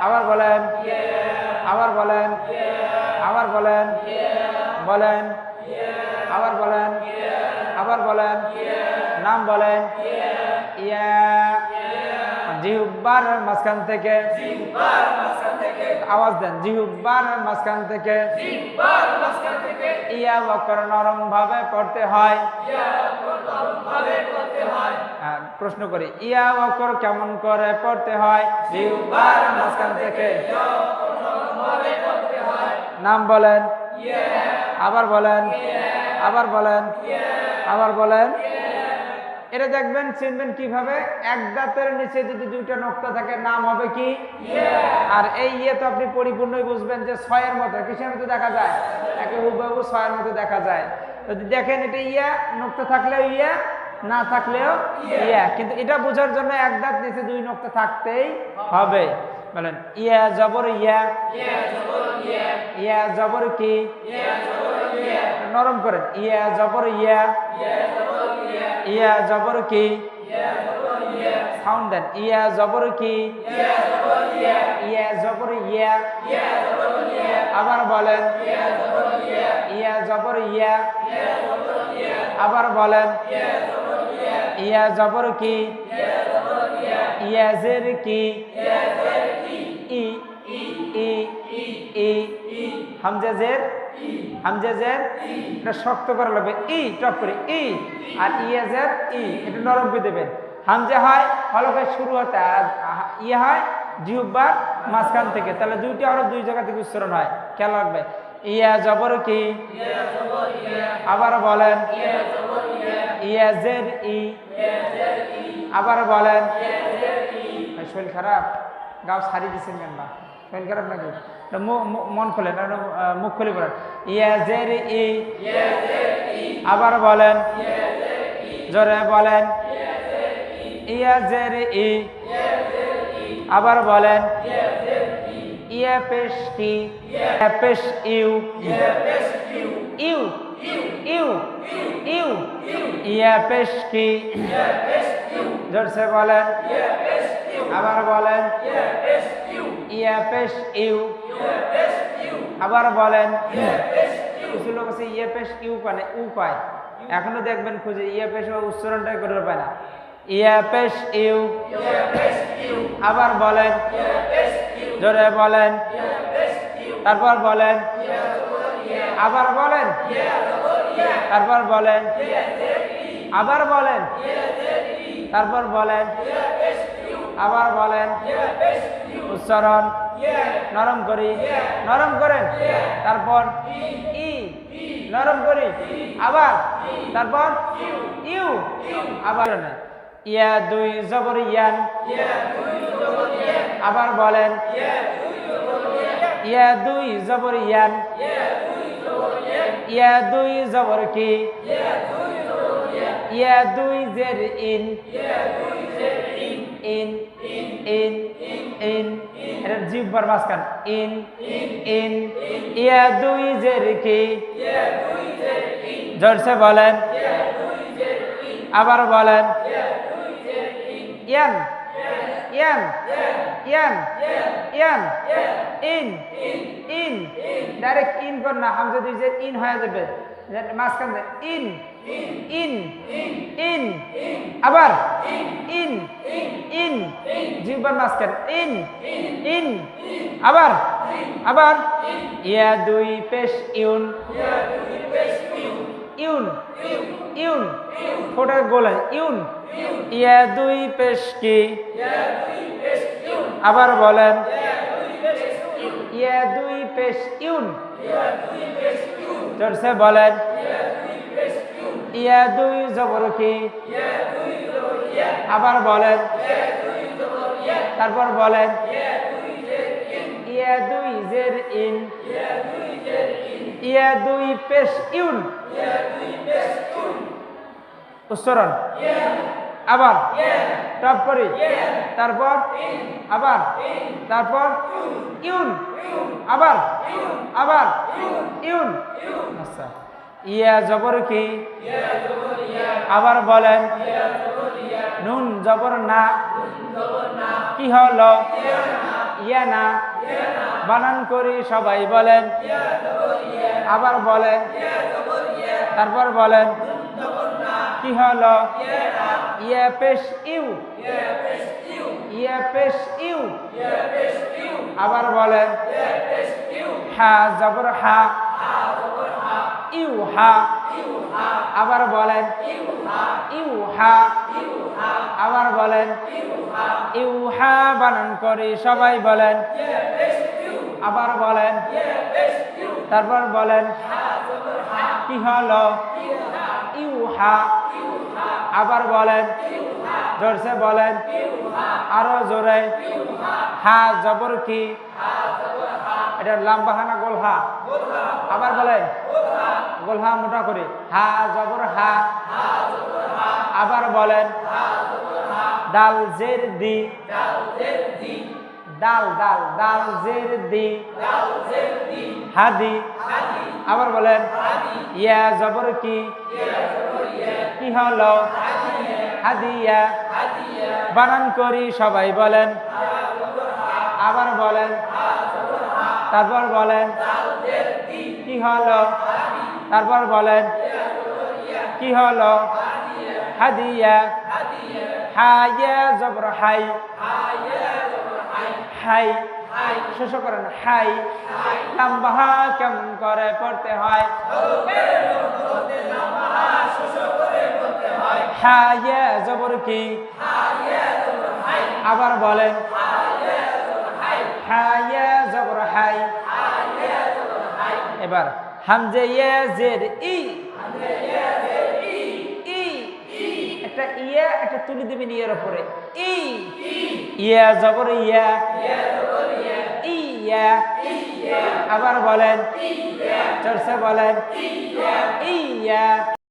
আবার বলেন। আবার বলেন। আবার বলেন। বলেন। আবার বলেন। আবার বলেন। নাম বলেন। ইয়া। জিহুব্বার মাঝখান থেকে। আওয়াজ দেন। জিহুব্বার মাঝখান থেকে। ইয়া বকর নরম ভাবে পড়তে হয়। হ্যাঁ, প্রশ্ন করি ইয়া বকর কেমন করে পড়তে হয়? থেকে নাম বলেন। আবার বলেন। আবার বলেন। আবার বলেন। এটা দেখবেন চিনবেন কীভাবে? এক দাঁতের নিচে যদি দুইটা নোক্তা থাকে নাম হবে কি? আর এই ইয়ে তো আপনি পরিপূর্ণই বুঝবেন যে ছয়ের মতো কিসের মতো দেখা যায়? একে হুবহু ছয়ের মতো দেখা যায়। যদি দেখেন এটা ইয়া নোক্তা থাকলেও ইয়া না থাকলেও ইয়া কিন্তু এটা বোঝার জন্য এক দাঁত নিচে দুই নোক্তা থাকতেই হবে বলেন ইয়া জবর ইয়া ইয়া জবর কি নরম করেন ইয়া জবর ইয়া ইয়া জবর কি সাউন্ড দেন ইয়া জবর কি ইয়া জবর ইয়া আবার বলেন ইয়া জবর ইয়া আবার বলেন ইয়া জবর কি? ইয়া জের কি? ই ই ই হামজা জের? হামজা জের? এটা শক্ত করা লাগবে। ই, টপ করে। ই। আর ইয়া জের? ই। এটা নরম করে দেবেন। হামজা হয় হলফের শুরু হতে আর ইয়ে হয় জিহুব্বার মাঝখান থেকে। তাহলে দুইটা আরও দুই জায়গা থেকে উচ্চারণ হয়। খেয়াল রাখবে ইয়া জবর কি? আবার বলেন, ইয়া জের ই। আবার বলেন শরীর খারাপ? গাও সারি দিচ্ছেন কেন বা? শরীর খারাপ নাকি? মন খোলেন মুখ খুলে বলেন, ইয়া জের ই। আবার বলেন, জোরে বলেন, ইয়া জের ই। আবার বলেন ইয়া পেশ কি ইয়া পেশ ইউ ইউ ইউ ইউ ইয়া পেশ কি জোরসে বলেন আবার বলেন ইয়া পেশ ইউ আবার বলেন কিছু লোক আছে ইয়ে পেশ ইউ পায়। এখনও দেখবেন খুঁজে ইয়ে পেশ উচ্চারণটাই করে পায় না। ইয়া ইউ। আবার বলেন। জোরে বলেন। তারপর বলেন। আবার বলেন। তারপর বলেন। আবার বলেন। তারপর বলেন। আবার বলেন। উচ্চারণ। নরম করি। নরম করেন। তারপর ই। নরম করি। আবার। তারপর ইউ। আবার না। ইয়া দুই জবর ইয়ান। আবার বলেন, ইয়া দুই জবর ইয়ান। ইয়া দুই জবর কি? ইয়া দুই জের ইন। ইন ইন ইন। এটা জিব্বার মাঝখান। ইন ইন। ইয়া দুই জের কি? জোরসে বলেন। আবার বলেন ইয়ান ইয়ান ইয়ান ইয়ান ইন ইন ডাইরেক্ট ইন কর না হামজা দুই ইন হয়ে যাবে মাঝখান ইন ইন ইন আবার ইন ইন জিহ্বার মাঝখান ইন ইন আবার আবার ইয়া দুই পেশ ইউন ইউন ইউন ফোটার গোলা ইউন। ইয়া দুই পেশ কি? আবার বলেন। ইয়া দুই পেশ ইউন। জোরসে বলেন। ইয়া দুই জবর কি? আবার বলেন। তারপর বলেন। ইয়া দুই জের ইন। ইয়া দুই পেশ ইউন। উচ্চারণ? আবার? টপ করি তারপর? আবার? তারপর? ইউন? আবার? আবার? ইউন? আচ্ছা। ইয়া জবর কি? আবার বলেন। নুন জবর না? কি হলো? ইয়া না? বানান করি সবাই বলেন। আবার বলেন। তারপর বলেন। হলো ইয়া পেশ ইউ। ইয়া পেশ ইউ। আবার বলেন হা জবর হা। ইউ হা। আবার বলেন ইউ হা। আবার বলেন ইউ হা বানান করি, সবাই বলেন আবার বলেন তারপর বলেন কি হলো ইউ হা আবার বলেন, জোরসে বলেন, আরও জোরে, হা, জবর কি? এটা লম্বা হানা গোল হা আবার বলেন গোল হা মোটা করে, হা, জবর, হা। আবার বলেন ডাল জের দি ডাল ডাল ডাল জের দি। হাদি। আবার বলেন ইয়া জবর কি? কি হলো? হাদিয়া। বানান করি সবাই বলেন। আবার বলেন তারপর বলেন কি হলো? তারপর বলেন কি হলো? হাদিয়া। হাইয়া জবর হাই। হাই। শেষ করেন হাই। লম্বা হা কেমন করে পড়তে হয়? হাইয়া জবর কি? আবার বলেন হাইয়া জবর হাই। এবার হামজে ইয়ে জের ই। একটা ইয়া একটা তুলি দিবেন ইয়ার উপরে। ই। ইয়া জবর ইয়া। ইয়া। আবার বলেন। চর্চা বলেন। ইয়া।